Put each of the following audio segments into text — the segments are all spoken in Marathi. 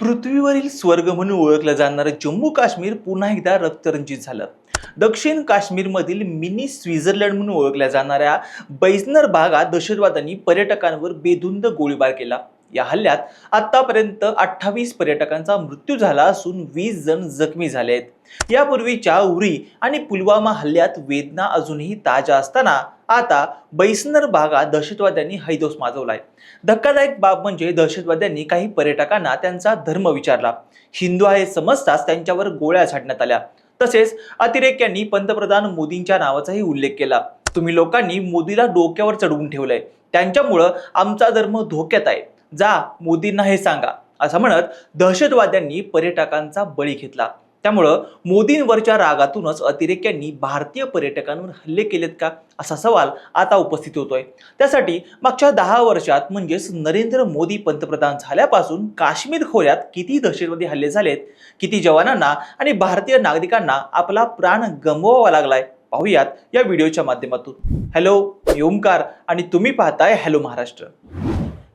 पृथ्वीवरील स्वर्ग म्हणून ओळखलं जाणारं जम्मू काश्मीर पुन्हा एकदा रक्तरंजित झालं. दक्षिण काश्मीरमधील मिनी स्वित्झर्लंड म्हणून ओळखल्या जाणाऱ्या बैजनर भागात दहशतवाद्यांनी पर्यटकांवर बेधुंद गोळीबार केला. या हल्ल्यात आतापर्यंत अठ्ठावीस पर्यटकांचा मृत्यू झाला असून वीस जण जखमी झाले आहेत. यापूर्वीच्या उरी आणि पुलवामा हल्ल्यात वेदना अजूनही ताज्या असताना आता बैसनर भागात दहशतवाद्यांनी हैदोस माजवलाय. धक्कादायक बाब म्हणजे दहशतवाद्यांनी काही पर्यटकांना त्यांचा धर्म विचारला. हिंदू आहे समजताच त्यांच्यावर गोळ्या झाडण्यात आल्या. तसेच अतिरेक्यांनी पंतप्रधान मोदींच्या नावाचाही उल्लेख केला. तुम्ही लोकांनी मोदीला डोक्यावर चढवून ठेवलंय. त्यांच्यामुळं आमचा धर्म धोक्यात आहे. जा मोदींना हे सांगा. असं म्हणत दहशतवाद्यांनी पर्यटकांचा बळी घेतला. त्यामुळं मोदींवरच्या रागातूनच अतिरेक्यांनी भारतीय पर्यटकांवर हल्ले केलेत का? असा सवाल आता उपस्थित होतोय. त्यासाठी मागच्या दहा वर्षात म्हणजेच नरेंद्र मोदी पंतप्रधान झाल्यापासून काश्मीर खोऱ्यात किती दहशतवादी हल्ले झालेत किती जवानांना आणि भारतीय नागरिकांना आपला प्राण गमवावा लागलाय? पाहूयात या व्हिडिओच्या माध्यमातून. हॅलो मी ओमकार आणि तुम्ही पाहताय हॅलो महाराष्ट्र.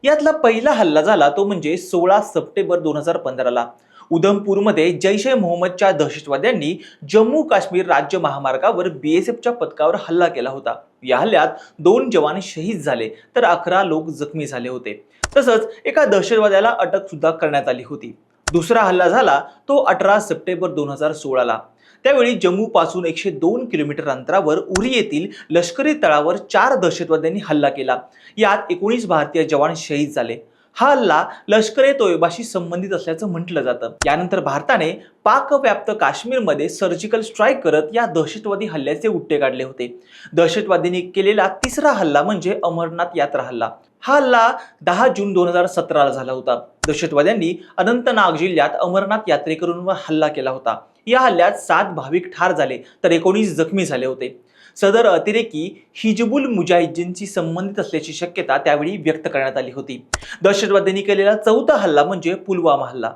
यातला पहिला हल्ला झाला तो म्हणजे सोळा सप्टेंबर दोन हजार पंधराला. उधमपूरमध्ये जैश ए मोहम्मदच्या दहशतवाद्यांनी जम्मू काश्मीर राज्य महामार्गावर बीएसएफच्या पथकावर हल्ला केला होता. या हल्ल्यात दोन जवान शहीद झाले तर अकरा लोक जखमी झाले होते. तसंच एका दहशतवाद्याला अटक सुद्धा करण्यात आली होती. दुसरा हल्ला झाला तो अठरा सप्टेंबर दोन हजार सोळाला. त्यावेळी जम्मूपासून एकशे दोन किलोमीटर अंतरावर उरी येथील लष्करी तळावर चार दहशतवाद्यांनी हल्ला केला. यात एकोणीस भारतीय जवान शहीद झाले. हा हल्ला लष्कर ए तोयबाशी संबंधित असल्याचं म्हटलं जातं. यानंतर भारताने पाकव्याप्त काश्मीरमध्ये सर्जिकल स्ट्राईक करत या दहशतवादी हल्ल्याचे उट्टे काढले होते. दहशतवादींनी केलेला तिसरा हल्ला म्हणजे अमरनाथ यात्रा हल्ला. हा हल्ला दहा जून दोन हजार सतराला झाला होता. दहशतवाद्यांनी अनंतनाग जिल्ह्यात अमरनाथ यात्रेकरूंवर हल्ला केला होता. या हल्ल्यात सात भाविक ठार झाले तर एकोणीस जखमी झाले होते. सदर अतिरेकी हिजबुल मुजाहिद्दीनशी संबंधित असल्याची शक्यता त्यावेळी व्यक्त करण्यात आली होती. दहशतवाद्यांनी केलेला चौथा हल्ला म्हणजे पुलवामा हल्ला.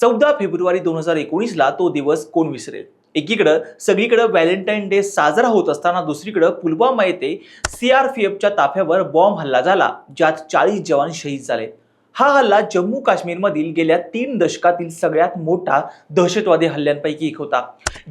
चौदा फेब्रुवारी दोन हजार एकोणीसला तो दिवस कोण विसरेल? एकीकडं सगळीकडं व्हॅलेंटाईन डे साजरा होत असताना दुसरीकडं पुलवामा येथे सीआरपीएफच्या ताफ्यावर बॉम्ब हल्ला झाला ज्यात चाळीस जवान शहीद झाले. हा हल्ला जम्मू काश्मीरमधील गेल्या तीन दशकातील सगळ्यात मोठा दहशतवादी हल्ल्यांपैकी एक होता.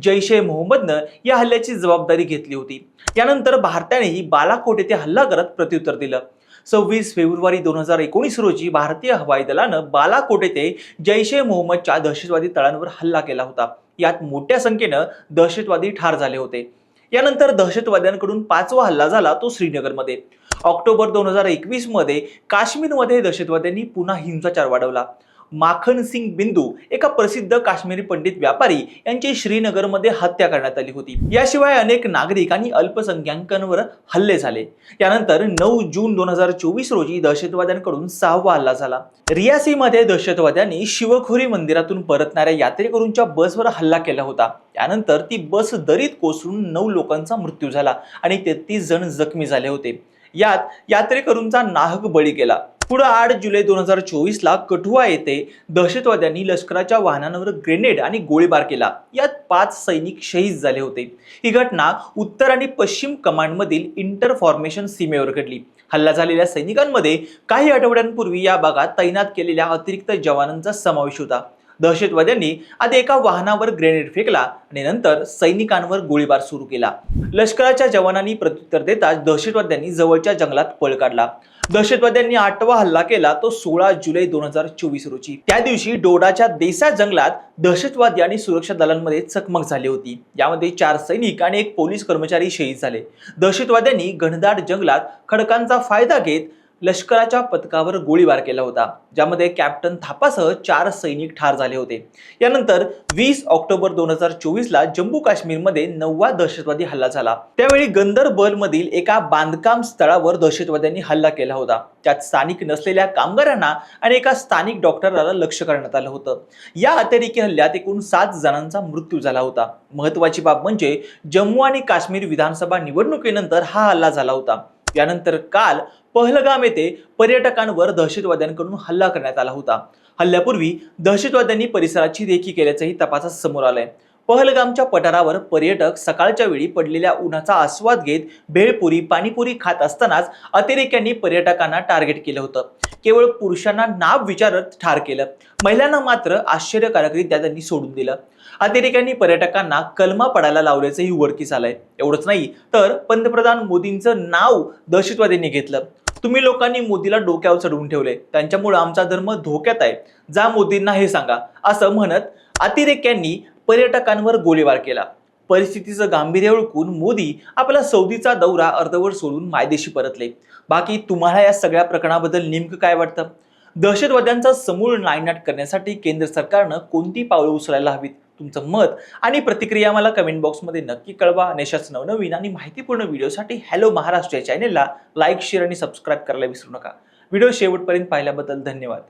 जैश ए मोहम्मदनं या हल्ल्याची जबाबदारी घेतली होती. यानंतर भारतानेही बालाकोट येथे हल्ला करत प्रत्युत्तर दिलं. सव्वीस फेब्रुवारी दोन हजार एकोणीस रोजी भारतीय हवाई दलानं बालाकोट येथे जैश ए मोहम्मदच्या दहशतवादी तळांवर हल्ला केला होता. यात मोठ्या संख्येनं दहशतवादी ठार झाले होते. यानंतर दहशतवाद्यांकडून पाचवा हल्ला झाला तो श्रीनगरमध्ये. ऑक्टोबर दोन हजार एकवीसमध्ये काश्मीरमध्ये दहशतवाद्यांनी पुन्हा हिंसाचार वाढवला. माखन सिंग बिंदू एका प्रसिद्ध काश्मीरी पंडित व्यापारी यांची श्रीनगरमध्ये हत्या करण्यात आली होती. याशिवाय अनेक नागरिक आणि अल्पसंख्याकांवर हल्ले झाले. यानंतर नऊ जून दोन हजार चोवीस रोजी दहशतवाद्यांकडून सहावा हल्ला झाला. रियासीमध्ये दहशतवाद्यांनी शिवखोरी मंदिरातून परतणाऱ्या यात्रेकरूंच्या बसवर हल्ला केला होता. त्यानंतर ती बस दरीत कोसळून नऊ लोकांचा मृत्यू झाला आणि तेहतीस जण जखमी झाले होते. यात यात्रेकरूंचा नाहक बळी गेला. पुढं आठ जुलै दोन हजार चोवीसला कठुआ येथे दहशतवाद्यांनी लष्कराच्या वाहनांवर ग्रेनेड आणि गोळीबार केला. यात पाच सैनिक शहीद झाले होते. ही घटना उत्तर आणि पश्चिम कमांडमधील इंटर फॉर्मेशन सीमेवर घडली. हल्ला झालेल्या सैनिकांमध्ये काही आठवड्यांपूर्वी या भागात तैनात केलेल्या अतिरिक्त जवानांचा समावेश होता. दहशतवाद्यांनी आधी एका वाहनावर ग्रेनेड फेकला आणि नंतर सैनिकांवर गोळीबार सुरू केला. लष्कराच्या जवानांनी प्रत्युत्तर देताच दहशतवाद्यांनी जवळच्या जंगलात पळ काढला. दहशतवाद्यांनी आठवा हल्ला केला तो सोळा जुलै दोन हजार चोवीस रोजी. त्या दिवशी डोडाच्या देसा जंगलात दहशतवादी आणि सुरक्षा दलांमध्ये चकमक झाली होती. यामध्ये चार सैनिक आणि एक पोलीस कर्मचारी शहीद झाले. दहशतवाद्यांनी घनदाट जंगलात खडकांचा फायदा घेत लष्कराच्या पथकावर गोळीबार केला होता ज्यामध्ये कॅप्टन थापासह चार सैनिक ठार झाले होते. यानंतर वीस ऑक्टोबर दोन हजार चोवीसला जम्मू काश्मीरमध्ये नववा दहशतवादी हल्ला झाला. त्यावेळी गंदरबलमधील एका बांधकाम स्थळावर दहशतवाद्यांनी हल्ला केला होता. त्यात स्थानिक नसलेल्या कामगारांना आणि एका स्थानिक डॉक्टराला लक्ष करण्यात आलं होतं. या अतिरेकी हल्ल्यात एकूण सात जणांचा मृत्यू झाला होता. महत्वाची बाब म्हणजे जम्मू आणि काश्मीर विधानसभा निवडणुकीनंतर हा हल्ला झाला होता. यानंतर काल पहलगाम येथे पर्यटकांवर दहशतवाद्यांकडून हल्ला करण्यात आला होता. हल्ल्यापूर्वी दहशतवाद्यांनी परिसराची रेखी केल्याचंही तपासात समोर आलंय. पहलगामच्या पठारावर पर्यटक सकाळच्या वेळी पडलेल्या उन्हाचा आस्वाद घेत भेळपुरी पाणीपुरी खात असतानाच अतिरेक्यांनी पर्यटकांना टार्गेट केलं होतं. केवळ पुरुषांना नाव विचारत ठार केलं. महिलांना मात्र आश्चर्यकारकरित्या त्यांनी सोडून दिलं. अतिरेक्यांनी पर्यटकांना कलमा पडायला लावल्याचंही उघडकीस आलंय एवढंच नाही तर पंतप्रधान मोदींचं नाव दहशतवाद्यांनी घेतलं. तुम्ही लोकांनी मोदीला डोक्यावर चढवून ठेवले त्यांच्यामुळे आमचा धर्म धोक्यात आहे. जा मोदींना हे सांगा असं म्हणत अतिरेक्यांनी पर्यटकांवर गोळीबार केला. परिस्थितीचं गांभीर्य ओळखून मोदी आपला सौदीचा दौरा अर्धवर सोडून मायदेशी परतले. बाकी तुम्हाला या सगळ्या प्रकरणाबद्दल नेमकं काय वाटतं? दहशतवाद्यांचा समूळ नायनाट करण्यासाठी केंद्र सरकारनं कोणती पावलं उचलायला हवीत? तुमचं मत आणि प्रतिक्रिया मला कमेंट बॉक्समध्ये नक्की कळवा. आणि अशाच नवनवीन आणि माहितीपूर्ण व्हिडिओसाठी हॅलो महाराष्ट्र या चॅनेलला लाईक शेअर आणि सबस्क्राईब करायला विसरू नका. व्हिडिओ शेवटपर्यंत पाहिल्याबद्दल धन्यवाद.